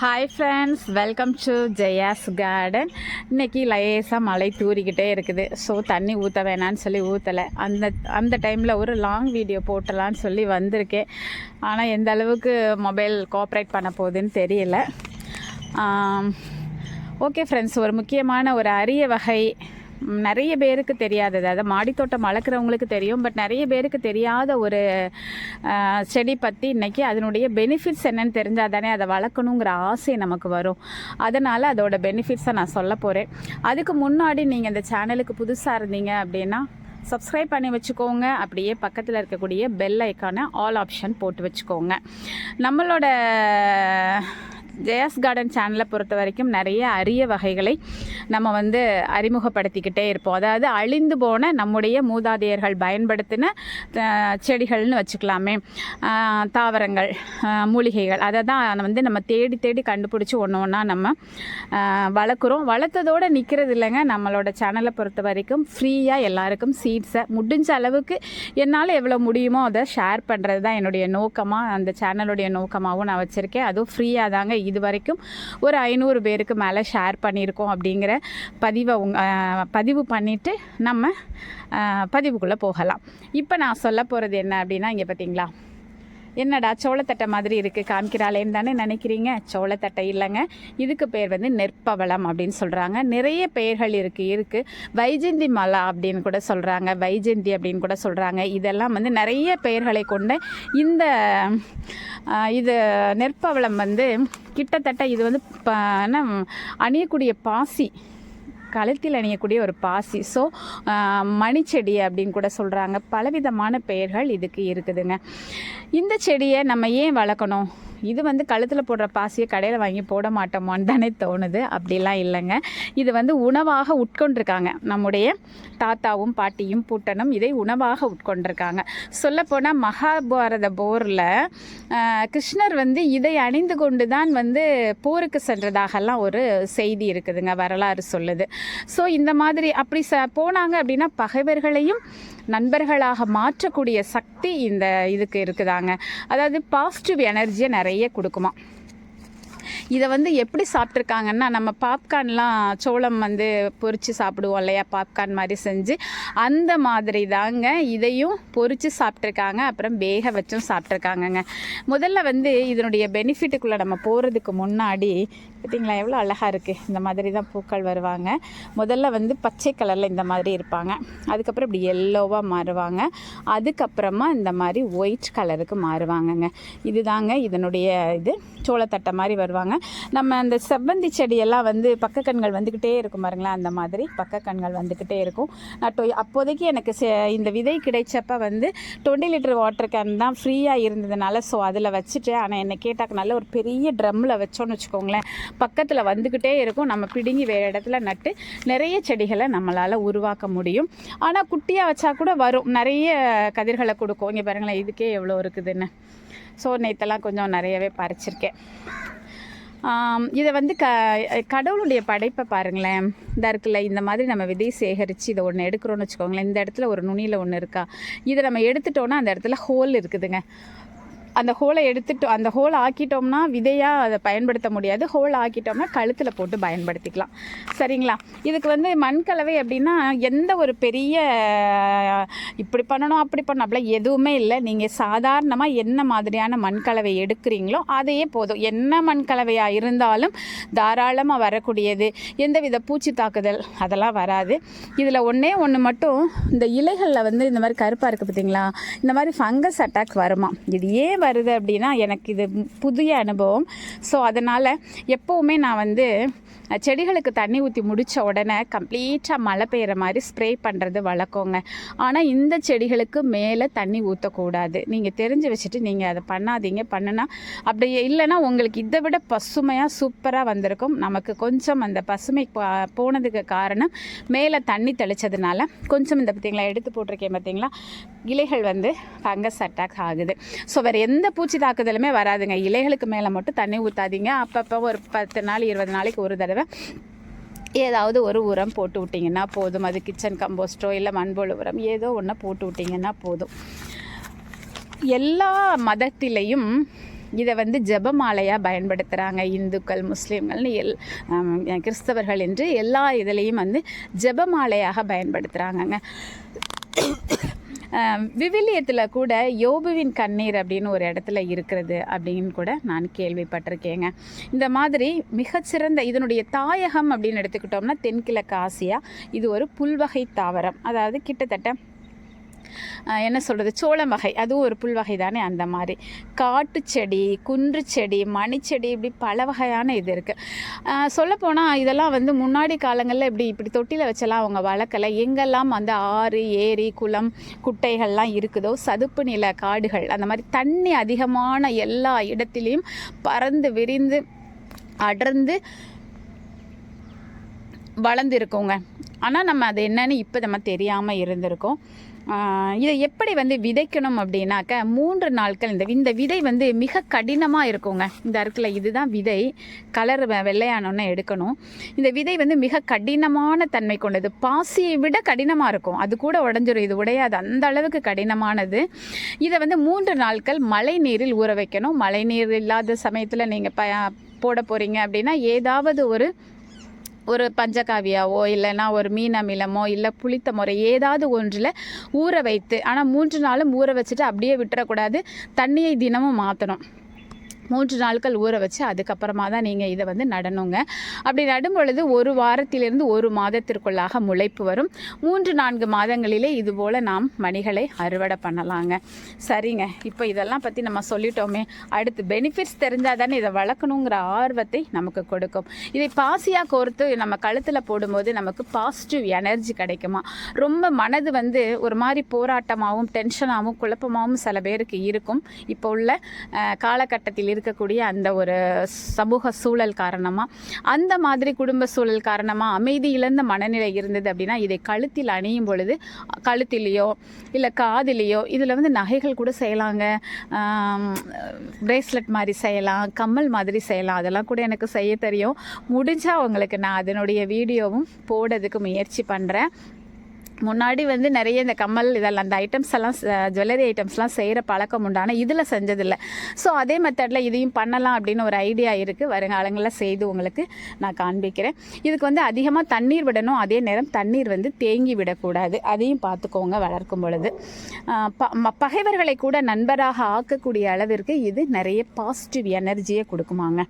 Hi friends welcome to Jaya's garden இன்னைக்கு லேசாக மழை தூறிக்கிட்டே இருக்குது. ஸோ தண்ணி ஊற்ற வேணான்னு சொல்லி ஊற்றலை அந்த அந்த டைமில் ஒரு லாங் வீடியோ போட்டலான்னு சொல்லி வந்திருக்கேன். ஆனால் எந்த அளவுக்கு மொபைல் கோஆப்ரேட் பண்ண போகுதுன்னு தெரியல. ஓகே ஃப்ரெண்ட்ஸ் ஒரு முக்கியமான ஒரு அரிய வகை நிறைய பேருக்கு தெரியாதது அதை மாடித்தோட்டம் வளர்க்குறவங்களுக்கு தெரியும். பட் நிறைய பேருக்கு தெரியாத ஒரு செடி பற்றி இன்றைக்கி அதனுடைய பெனிஃபிட்ஸ் என்னன்னு தெரிஞ்சால் தானே அதை வளர்க்கணுங்கிற ஆசை நமக்கு வரும். அதனால் அதோட பெனிஃபிட்ஸை நான் சொல்ல போகிறேன் அதுக்கு முன்னாடி நீங்கள் இந்த சேனலுக்கு புதுசாக இருந்தீங்க அப்படின்னா சப்ஸ்கிரைப் பண்ணி வச்சுக்கோங்க. அப்படியே பக்கத்தில் இருக்கக்கூடிய பெல் ஐக்கான ஆல் ஆப்ஷன் போட்டு வச்சுக்கோங்க. நம்மளோட ஜெயாஸ் கார்டன் சேனலை பொறுத்த வரைக்கும் நிறைய அரிய வகைகளை நம்ம வந்து அறிமுகப்படுத்திக்கிட்டே இருப்போம். அதாவது அழிந்து போன நம்முடைய மூதாதையர்கள் பயன்படுத்தின செடிகள்னு வச்சுக்கலாமே. தாவரங்கள் மூலிகைகள் அதை தான் வந்து நம்ம தேடி தேடி கண்டுபிடிச்சி ஒன்று ஒன்றா நம்ம வளர்க்குறோம். வளர்த்ததோடு நிற்கிறது இல்லைங்க. நம்மளோட சேனலை பொறுத்த வரைக்கும் ஃப்ரீயாக எல்லாருக்கும் சீட்ஸை முடிஞ்ச அளவுக்கு என்னால் எவ்வளோ முடியுமோ அதை ஷேர் பண்ணுறது தான் என்னுடைய நோக்கமாக அந்த சேனலுடைய நோக்கமாகவும் நான் வச்சுருக்கேன். அதுவும் ஃப்ரீயாக தாங்க இது வரைக்கும் ஒரு ஐநூறு பேருக்கு மேலே ஷேர் பண்ணியிருக்கோம் அப்படிங்கிற பதிவை உங் பதிவு பண்ணிவிட்டு நம்ம பதிவுக்குள்ளே போகலாம். இப்போ நான் சொல்ல போகிறது என்ன அப்படின்னா இங்கே பார்த்தீங்களா என்னடா சோளத்தட்டை மாதிரி இருக்குது காமிக்கிறாளேன்னு தானே நினைக்கிறீங்க? சோளத்தட்டை இல்லைங்க. இதுக்கு பேர் வந்து நெற்பவளம் அப்படின்னு சொல்கிறாங்க நிறைய பெயர்கள் இருக்குது இருக்குது வைஜந்தி மலா அப்படின்னு கூட சொல்கிறாங்க வைஜந்தி அப்படின்னு கூட சொல்கிறாங்க இதெல்லாம் வந்து நிறைய பெயர்களை கொண்ட இந்த இது நெற்பவளம் வந்து கிட்டத்தட்ட இது வந்து ப- அணியக்கூடிய பாசி கழுத்தில் அணியக்கூடிய ஒரு பாசி. ஸோ மணிச்செடி அப்படின்னு கூட சொல்கிறாங்க பலவிதமான பெயர்கள் இதுக்கு இருக்குதுங்க. இந்த செடியை நம்ம ஏன் வளர்க்கணும்? இது வந்து கழுத்தில் போடுற பாசியை கடையில் வாங்கி போட மாட்டோமான்னு தானே தோணுது. அப்படிலாம் இல்லைங்க. இது வந்து உணவாக உட்கொண்டிருக்காங்க. நம்முடைய தாத்தாவும் பாட்டியும் பூட்டனும் இதை உணவாக உட்கொண்டிருக்காங்க. சொல்லப்போனால் மகாபாரத போரில் கிருஷ்ணர் வந்து இதை அணிந்து கொண்டு தான் வந்து போருக்கு சென்றதாகலாம் ஒரு செய்தி இருக்குதுங்க வரலாறு சொல்லுது. ஸோ இந்த மாதிரி அப்படி ச போனாங்க அப்படின்னா பகைவர்களையும் நண்பர்களாக மாற்றக்கூடிய சக்தி இந்த இதுக்கு இருக்குதாங்க. அதாவது பாசிட்டிவ் எனர்ஜியை நிறைய கொடுக்குமா. இதை வந்து எப்படி சாப்பிட்ருக்காங்கன்னா நம்ம பாப்கார்ன்லாம் சோளம் வந்து பொரித்து சாப்பிடுவோம் இல்லையா பாப்கார்ன் மாதிரி செஞ்சு அந்த மாதிரி தாங்க இதையும் பொரித்து சாப்பிட்ருக்காங்க அப்புறம் வேக வச்சும் சாப்பிட்ருக்காங்கங்க முதல்ல வந்து இதனுடைய பெனிஃபிட்டுக்குள்ளே நம்ம போகிறதுக்கு முன்னாடி பார்த்தீங்களா எவ்வளோ அழகாக இருக்குது இந்த மாதிரி தான் பூக்கள் வருவாங்க. முதல்ல வந்து பச்சை கலரில் இந்த மாதிரி இருப்பாங்க. அதுக்கப்புறம் இப்படி எல்லோவாக மாறுவாங்க. அதுக்கப்புறமா இந்த மாதிரி ஒயிட் கலருக்கு மாறுவாங்கங்க. இதுதாங்க இதனுடைய இது. சோளத்தட்டை மாதிரி வருவாங்க. நம்ம அந்த செவ்வந்தி செடியெல்லாம் வந்து பக்கக்கண்கள் வந்துக்கிட்டே இருக்கும் பாருங்களேன். அந்த மாதிரி பக்கக்கண்கள் வந்துக்கிட்டே இருக்கும். நான் டொ அப்போதைக்கு எனக்கு இந்த விதை கிடைச்சப்ப வந்து டுவெண்ட்டி லிட்டர் வாட்டர் கேன் தான் ஃப்ரீயாக இருந்ததுனால ஸோ அதில் வச்சுட்டேன். ஆனால் என்னை கேட்டாக்க நல்ல ஒரு பெரிய ட்ரம்மில் வச்சோன்னு வச்சுக்கோங்களேன். பக்கத்தில் வந்துக்கிட்டே இருக்கும். நம்ம பிடுங்கி வேறு இடத்துல நட்டு நிறைய செடிகளை நம்மளால் உருவாக்க முடியும். ஆனால் குட்டியாக வச்சா கூட வரும். நிறைய கதிர்களை கொடுக்கும். இங்கே பாருங்களேன் இதுக்கே எவ்வளோ இருக்குதுன்னு. ஸோ நேற்றெல்லாம் கொஞ்சம் நிறையவே பறிச்சிருக்கேன். இதை வந்து க கடவுளுடைய படைப்பை பாருங்களேன். இந்த இருக்குல்ல இந்த மாதிரி நம்ம விதை சேகரித்து இதை ஒன்று எடுக்கிறோன்னு வச்சுக்கோங்களேன். இந்த இடத்துல ஒரு நுனியில் ஒன்று இருக்கா? இதை நம்ம எடுத்துட்டோன்னா அந்த இடத்துல ஹோல் இருக்குதுங்க. அந்த ஹோலை எடுத்துட்டு அந்த ஹோல் ஆக்கிட்டோம்னா விதையாக அதை பயன்படுத்த முடியாது. ஹோல் ஆக்கிட்டோம்னா கழுத்தில் போட்டு பயன்படுத்திக்கலாம். சரிங்களா? இதுக்கு வந்து மண் கலவை அப்படின்னா எந்த ஒரு பெரிய இப்படி பண்ணணும் அப்படி பண்ணணும் அப்படிலாம் எதுவுமே இல்லை. நீங்கள் சாதாரணமாக என்ன மாதிரியான மண் கலவை எடுக்கிறீங்களோ அதையே போதும். என்ன மண் கலவையாக இருந்தாலும் தாராளமாக வரக்கூடியது. எந்தவித பூச்சி தாக்குதல் அதெல்லாம் வராது. இதில் ஒன்றே ஒன்று மட்டும் இந்த இலைகளில் வந்து இந்த மாதிரி கருப்பாக இருக்குது பார்த்தீங்களா இந்த மாதிரி ஃபங்கஸ் அட்டாக் வருமா? இது ஏன் வருது அப்படின்னா எனக்கு இது புதிய அனுபவம். ஸோ அதனால் எப்போவுமே நான் வந்து செடிகளுக்கு தண்ணி ஊற்றி முடித்த உடனே கம்ப்ளீட்டாக மழை பெய்கிற மாதிரி ஸ்ப்ரே பண்ணுறது வழக்கங்க. ஆனால் இந்த செடிகளுக்கு மேலே தண்ணி ஊற்றக்கூடாது நீங்கள் தெரிஞ்சு வச்சுட்டு நீங்கள் அதை பண்ணாதீங்க. பண்ணுனா அப்படி இல்லைன்னா உங்களுக்கு இதை விட பசுமையாக சூப்பராக வந்திருக்கும். நமக்கு கொஞ்சம் அந்த பசுமை போனதுக்கு காரணம் மேலே தண்ணி தெளிச்சதுனால கொஞ்சம் இந்த பார்த்தீங்களா எடுத்து போட்டிருக்கேன் பார்த்தீங்களா இலைகள் வந்து ஃபங்கஸ் அட்டாக் ஆகுது. ஸோ வேறு எந்த பூச்சி தாக்குதலுமே வராதுங்க. இலைகளுக்கு மேலே மட்டும் தண்ணி ஊற்றாதீங்க அப்பப்போ ஒரு பத்து நாள் இருபது நாளைக்கு ஒரு தடவை ஏதாவது ஒரு உரம் போட்டு விட்டிங்கன்னா போதும். அது கிச்சன் கம்போஸ்டோ இல்லை மண்புழு உரம் ஏதோ ஒன்று போட்டு விட்டிங்கன்னா போதும். எல்லா மதத்திலையும் இதை வந்து ஜபமாலையாக பயன்படுத்துகிறாங்க இந்துக்கள் முஸ்லீம்கள்னு எல் கிறிஸ்தவர்கள் என்று எல்லா இதுலேயும் வந்து ஜபமாலையாக பயன்படுத்துகிறாங்கங்க விவிலியத்தில் கூட யோபுவின் கண்ணீர் அப்படின்னு ஒரு இடத்துல இருக்கிறது அப்படின்னு கூட நான் கேள்விப்பட்டிருக்கேங்க. இந்த மாதிரி மிகச்சிறந்த இதனுடைய தாயகம் அப்படின்னு எடுத்துக்கிட்டோம்னா தென்கிழக்கு ஆசியா. இது ஒரு புல்வகை தாவரம். அதாவது கிட்டத்தட்ட என்ன சொல்கிறது சோளம் வகை. அதுவும் ஒரு புல் வகை தானே அந்த மாதிரி. காட்டு செடி குன்று செடி மணிச்செடி இப்படி பல வகையான இது இருக்குது சொல்லப்போனால் இதெல்லாம் வந்து முன்னாடி காலங்களில் இப்படி இப்படி தொட்டியில் வச்செல்லாம் அவங்க வளர்க்கலை. எங்கெல்லாம் அந்த ஆறு ஏரி குளம் குட்டைகள்லாம் இருக்குதோ சதுப்பு நில காடுகள் அந்த மாதிரி தண்ணி அதிகமான எல்லா இடத்துலையும் பறந்து விரிந்து அடர்ந்து வளர்ந்துருக்குங்க. ஆனால் நம்ம அது என்னன்னு இப்போ நம்ம தெரியாமல் இருந்திருக்கோம். இதை எப்படி வந்து விதைக்கணும் அப்படின்னாக்க மூன்று நாட்கள் இந்த இந்த விதை வந்து மிக கடினமாக இருக்குங்க. இந்த இருக்குல்ல இதுதான் விதை. கலர் வெள்ளையானோன்னு எடுக்கணும். இந்த விதை வந்து மிக கடினமான தன்மை கொண்டது. பாசியை விட கடினமாக இருக்கும். அது கூட உடஞ்சிரும். இது உடையாது. அந்த அளவுக்கு கடினமானது. இதை வந்து மூன்று நாட்கள் மழை நீரில் ஊற வைக்கணும். மழை நீர் இல்லாத சமயத்தில் நீங்கள் ப போட போகிறீங்க அப்படின்னா ஏதாவது ஒரு ஒரு பஞ்சகாவியாவோ இல்லைன்னா ஒரு மீன் அமிலமோ இல்லை புளித்த முறை ஏதாவது ஒன்றில் ஊற வைத்து ஆனால் மூன்று நாளும் ஊற வச்சுட்டு அப்படியே விட்டுறக்கூடாது. தண்ணியை தினமும் மாற்றணும் மூன்று நாட்கள் ஊற வச்சு அதுக்கப்புறமா தான் நீங்கள் இதை வந்து நடணுங்க. அப்படி நடும் பொழுது ஒரு வாரத்திலிருந்து ஒரு மாதத்திற்குள்ளாக முளைப்பு வரும். மூன்று நான்கு மாதங்களிலே இதுபோல் நாம் மணிகளை அறுவடை பண்ணலாங்க. சரிங்க. இப்போ இதெல்லாம் பற்றி நம்ம சொல்லிட்டோமே. அடுத்து பெனிஃபிட்ஸ் தெரிஞ்சால் தானே இதை வளர்க்கணுங்கிற ஆர்வத்தை நமக்கு கொடுக்கும். இதை பாசியாக கோர்த்து நம்ம கழுத்தில் போடும்போது நமக்கு பாசிட்டிவ் எனர்ஜி கிடைக்குமா? ரொம்ப மனது வந்து ஒரு மாதிரி போராட்டமாகவும் டென்ஷனாகவும் குழப்பமாகவும் சில பேருக்கு இருக்கும். இப்போ உள்ள காலகட்டத்தில் இருக்க இருக்கக்கூடிய அந்த ஒரு சமூக சூழல் காரணமாக அந்த மாதிரி குடும்ப சூழல் காரணமாக அமைதி இழந்த மனநிலை இருந்தது அப்படின்னா இதை கழுத்தில் அணியும் பொழுது கழுத்திலேயோ இல்லை காதிலேயோ இதில் வந்து நகைகள் கூட செய்யலாங்க. பிரேஸ்லெட் மாதிரி செய்யலாம் கம்மல் மாதிரி செய்யலாம். அதெல்லாம் கூட எனக்கு செய்ய தெரியும். முடிஞ்சால் உங்களுக்கு நான் அதனுடைய வீடியோவும் போடுறதுக்கு முயற்சி பண்ணுறேன் முன்னாடி வந்து நிறைய இந்த கம்மல் இதெல்லாம் அந்த ஐட்டம்ஸ் எல்லாம் ஜுவல்லரி ஐட்டம்ஸ்லாம் செய்கிற பழக்கம் உண்டு. ஆனால் இதில் செஞ்சதில்லை. ஸோ அதே மெத்தடில் இதையும் பண்ணலாம் அப்படின்னு ஒரு ஐடியா இருக்குது வருங்காலங்களில் செய்து உங்களுக்கு நான் காண்பிக்கிறேன். இதுக்கு வந்து அதிகமாக தண்ணீர் விடணும். அதே நேரம் தண்ணீர் வந்து தேங்கி விடக்கூடாது. அதையும் பார்த்துக்கோங்க வளர்க்கும் பொழுது. ப- ம- பகைவர்களை கூட நண்பராக ஆக்கக்கூடிய அளவிற்கு இது நிறைய பாசிட்டிவ் எனர்ஜியை கொடுக்குமாங்க.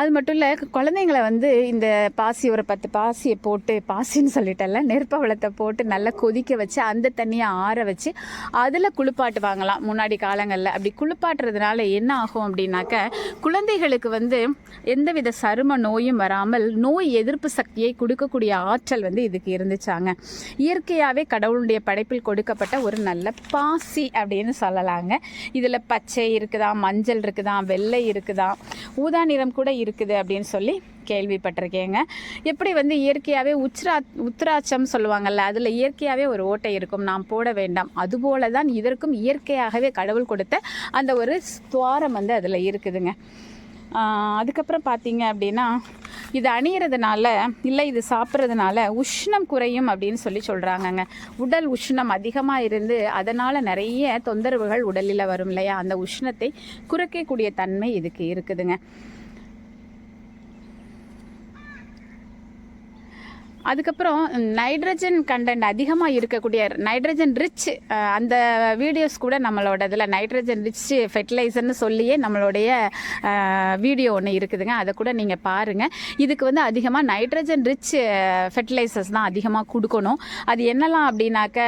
அது மட்டும் இல்லை குழந்தைங்கள வந்து இந்த பாசி ஒரு பத்து பாசியை போட்டு பாசின்னு சொல்லிட்டல நெருப்பவளத்தை போட்டு நல்லா கொதிக்க வச்சு அந்த தண்ணியை ஆற வச்சு அதில் குளிப்பாட்டுவாங்களாம் முன்னாடி காலங்களில். அப்படி குளிப்பாட்டுறதுனால என்ன ஆகும் அப்படின்னாக்க குழந்தைகளுக்கு வந்து எந்தவித சரும நோயும் வராமல் நோய் எதிர்ப்பு சக்தியை கொடுக்கக்கூடிய ஆற்றல் வந்து இதுக்கு இருந்துச்சாங்க. இயற்கையாகவே கடவுளுடைய படைப்பில் கொடுக்கப்பட்ட ஒரு நல்ல பாசி அப்படின்னு சொல்லலாங்க. இதில் பச்சை இருக்குதா மஞ்சள் இருக்குதா வெள்ளை இருக்குதா ஊதா நிறம் கூட இருக்குது அப்படின்னு சொல்லி கேள்விப்பட்டிருக்கேங்க. எப்படி வந்து இயற்கையாகவே உச்சரா உத்ராட்சம் சொல்லுவாங்கல்ல அதில் இயற்கையாகவே ஒரு ஓட்டை இருக்கும் நாம் போட வேண்டாம். அதுபோல தான் இதற்கும் இயற்கையாகவே கடவுள் கொடுத்த அந்த ஒரு துவாரம் வந்து அதில் இருக்குதுங்க. அதுக்கப்புறம் பார்த்தீங்க அப்படின்னா இது அணியறதுனால இல்லை இது சாப்பிட்றதுனால உஷ்ணம் குறையும் அப்படின்னு சொல்லி சொல்கிறாங்கங்க உடல் உஷ்ணம் அதிகமாக இருந்து அதனால் நிறைய தொந்தரவுகள் உடலில் வரும் இல்லையா? அந்த உஷ்ணத்தை குறைக்கக்கூடிய தன்மை இதுக்கு இருக்குதுங்க. அதுக்கப்புறம் நைட்ரஜன் கண்டென்ட் அதிகமாக இருக்கக்கூடிய நைட்ரஜன் ரிச் அந்த வீடியோஸ் கூட நம்மளோட இதில் நைட்ரஜன் ரிச் ஃபெர்டிலைசர்னு சொல்லியே நம்மளுடைய வீடியோ ஒன்று இருக்குதுங்க. அதை கூட நீங்கள் பாருங்கள் இதுக்கு வந்து அதிகமாக நைட்ரஜன் ரிச் ஃபெர்டிலைசர்ஸ் தான் அதிகமாக கொடுக்கணும். அது என்னலாம் அப்படின்னாக்க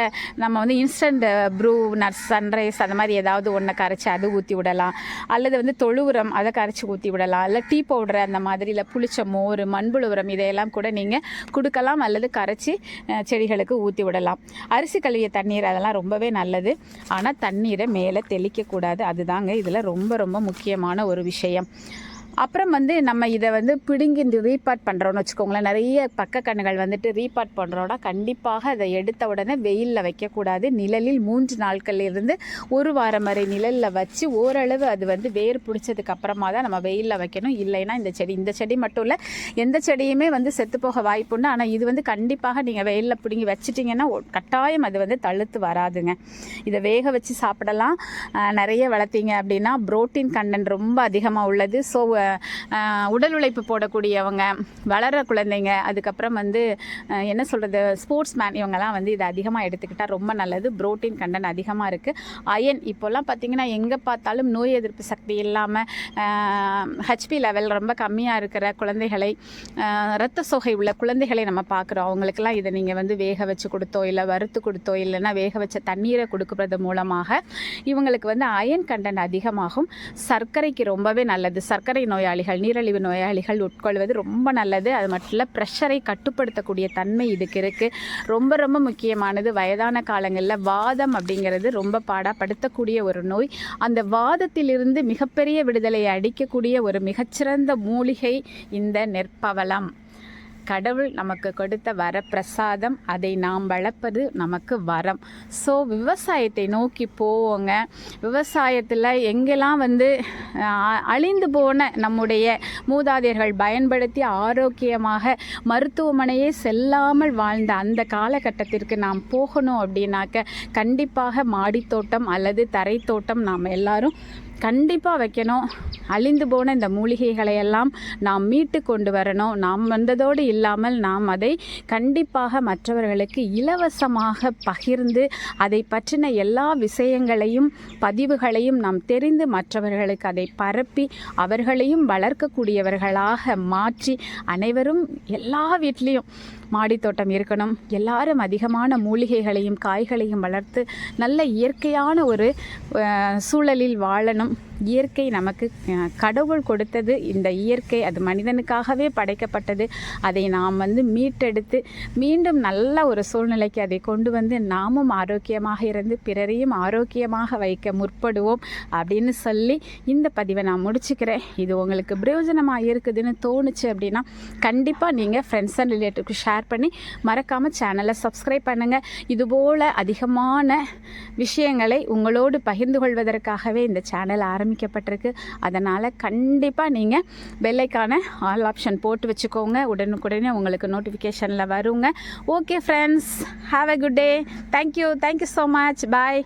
நம்ம வந்து இன்ஸ்டன்ட் ப்ரூ நட்ஸ் சன்ரைஸ் அந்த மாதிரி ஏதாவது ஒன்றை கரைச்சி அது ஊற்றி விடலாம். அல்லது வந்து தொழு உரம் அதை கரைச்சி ஊற்றி விடலாம். இல்லை டீ பவுடர் அந்த மாதிரி இல்லை புளிச்ச மோர் மண்புழு உரம் இதையெல்லாம் கூட நீங்கள் கொடுக்கலாம். அல்லது கரைச்சி செடிகளுக்கு ஊற்றி விடலாம். அரிசி கழுவிய தண்ணீர் அதெல்லாம் ரொம்பவே நல்லது. ஆனால் தண்ணீரை மேலே தெளிக்கக்கூடாது. அதுதாங்க இதில் ரொம்ப ரொம்ப முக்கியமான ஒரு விஷயம். அப்புறம் வந்து நம்ம இதை வந்து பிடுங்கி இந்த ரீபார்ட் பண்ணுறோன்னு வச்சுக்கோங்களேன். நிறைய பக்க கண்ணுகள் வந்துட்டு ரீபார்ட் பண்ணுறோன்னா கண்டிப்பாக அதை எடுத்த உடனே வெயிலில் வைக்கக்கூடாது. நிழலில் மூன்று நாட்கள் இருந்து ஒரு வாரம் வரை நிழலில் வச்சு ஓரளவு அது வந்து வேர் பிடிச்சதுக்கு அப்புறமா தான் நம்ம வெயிலில் வைக்கணும். இல்லைன்னா இந்த செடி இந்த செடி மட்டும் இல்லை எந்த செடியுமே வந்து செத்து போக வாய்ப்புண்டு ஆனால் இது வந்து கண்டிப்பாக நீங்கள் வெயிலில் பிடுங்கி வச்சிட்டிங்கன்னா கட்டாயம் அது வந்து தழுத்து வராதுங்க. இதை வேக வச்சு சாப்பிடலாம். நிறைய வளர்த்தீங்க அப்படின்னா புரோட்டீன் கண்டென்ட் ரொம்ப அதிகமாக உள்ளது. ஸோ உடல் உழைப்பு போடக்கூடியவங்க வளர குழந்தைங்க அதுக்கப்புறம் வந்து என்ன சொல்கிறது ஸ்போர்ட்ஸ் மேன் இவங்கெல்லாம் வந்து இதை அதிகமாக எடுத்துக்கிட்டால் ரொம்ப நல்லது. புரோட்டீன் கண்டன் அதிகமாக இருக்குது அயன் இப்போல்லாம் பார்த்தீங்கன்னா எங்கே பார்த்தாலும் நோய் எதிர்ப்பு சக்தி இல்லாமல் ஹெச்பி லெவல் ரொம்ப கம்மியாக இருக்கிற குழந்தைகளை ரத்த இரத்த சோகை உள்ள குழந்தைகளை நம்ம பார்க்குறோம். அவங்களுக்கெல்லாம் இதை நீங்கள் வந்து வேக வச்சு கொடுத்தோ இல்லை வறுத்து கொடுத்தோ இல்லைன்னா வேக வச்ச தண்ணீரை கொடுக்குறது மூலமாக இவங்களுக்கு வந்து அயன் கண்டன் அதிகமாகும். சர்க்கரைக்கு ரொம்பவே நல்லது. சர்க்கரை நோயாளிகள் நீரழிவு நோயாளிகள் உட்கொள்வது ரொம்ப நல்லது. அது மட்டும் இல்லை ப்ரெஷரை கட்டுப்படுத்தக்கூடிய தன்மை இதுக்கு இருக்குது ரொம்ப ரொம்ப முக்கியமானது வயதான காலங்களில் வாதம் அப்படிங்கிறது ரொம்ப பாடாப்படுத்தக்கூடிய ஒரு நோய். அந்த வாதத்திலிருந்து மிகப்பெரிய விடுதலையை அடிக்கக்கூடிய ஒரு மிகச்சிறந்த மூலிகை இந்த நெற்பவளம். கடவுள் நமக்கு கொடுத்த வரப்பிரசாதம் அதை நாம் வளர்ப்பது நமக்கு வரம். ஸோ விவசாயத்தை நோக்கி போவோங்க. விவசாயத்தில் எங்கெல்லாம் வந்து அழிந்து போன நம்முடைய மூதாதையர்கள் பயன்படுத்தி ஆரோக்கியமாக மருத்துவமனையே செல்லாமல் வாழ்ந்த அந்த காலகட்டத்திற்கு நாம் போகணும் அப்படின்னாக்க கண்டிப்பாக மாடித்தோட்டம் அல்லது தரைத்தோட்டம் நாம் எல்லாரும் கண்டிப்பாக வைக்கணும். அழிந்து போன இந்த மூலிகைகளை எல்லாம் நாம் மீட்டு கொண்டு வரணும். நாம் வந்ததோடு இல்லாமல் நாம் அதை கண்டிப்பாக மற்றவர்களுக்கு இலவசமாக பகிர்ந்து அதை பற்றின எல்லா விஷயங்களையும் பதிவுகளையும் நாம் தெரிந்து மற்றவர்களுக்கு அதை பரப்பி அவர்களையும் வளர்க்கக்கூடியவர்களாக மாற்றி அனைவரும் எல்லா வீட்லேயும் மாடித்தோட்டம் இருக்கணும். எல்லாரும் அதிகமான மூலிகைகளையும் காய்களையும் வளர்த்து நல்ல இயற்கையான ஒரு சூழலில் வாழணும். இயற்கை நமக்கு கடவுள் கொடுத்தது இந்த இயற்கை அது மனிதனுக்காகவே படைக்கப்பட்டது. அதை நாம் வந்து மீட்டெடுத்து மீண்டும் நல்ல ஒரு சூழ்நிலைக்கு அதை கொண்டு வந்து நாமும் ஆரோக்கியமாக இருந்து பிறரையும் ஆரோக்கியமாக வைக்க முற்படுவோம் அப்படின்னு சொல்லி இந்த பதிவை நான் முடிச்சுக்கிறேன். இது உங்களுக்கு பிரயோஜனமாக இருக்குதுன்னு தோணுச்சு அப்படின்னா கண்டிப்பாக நீங்கள் ஃப்ரெண்ட்ஸ் அண்ட் ரிலேட்டிவ்க்கு ஷேர் பண்ணி மறக்காமல் சேனலை சப்ஸ்கிரைப் பண்ணுங்கள் இதுபோல் அதிகமான விஷயங்களை உங்களோடு பகிர்ந்து கொள்வதற்காகவே இந்த சேனல் ஆரம்பிக்கப்பட்டிருக்கு. அதனால் கண்டிப்பாக நீங்கள் பெல்லைக்கான ஆல் ஆப்ஷன் போட்டு வச்சுக்கோங்க. உடனுக்குடனே உங்களுக்கு நோட்டிஃபிகேஷனில் வருங்க. Okay friends have a good day thank you thank you so much bye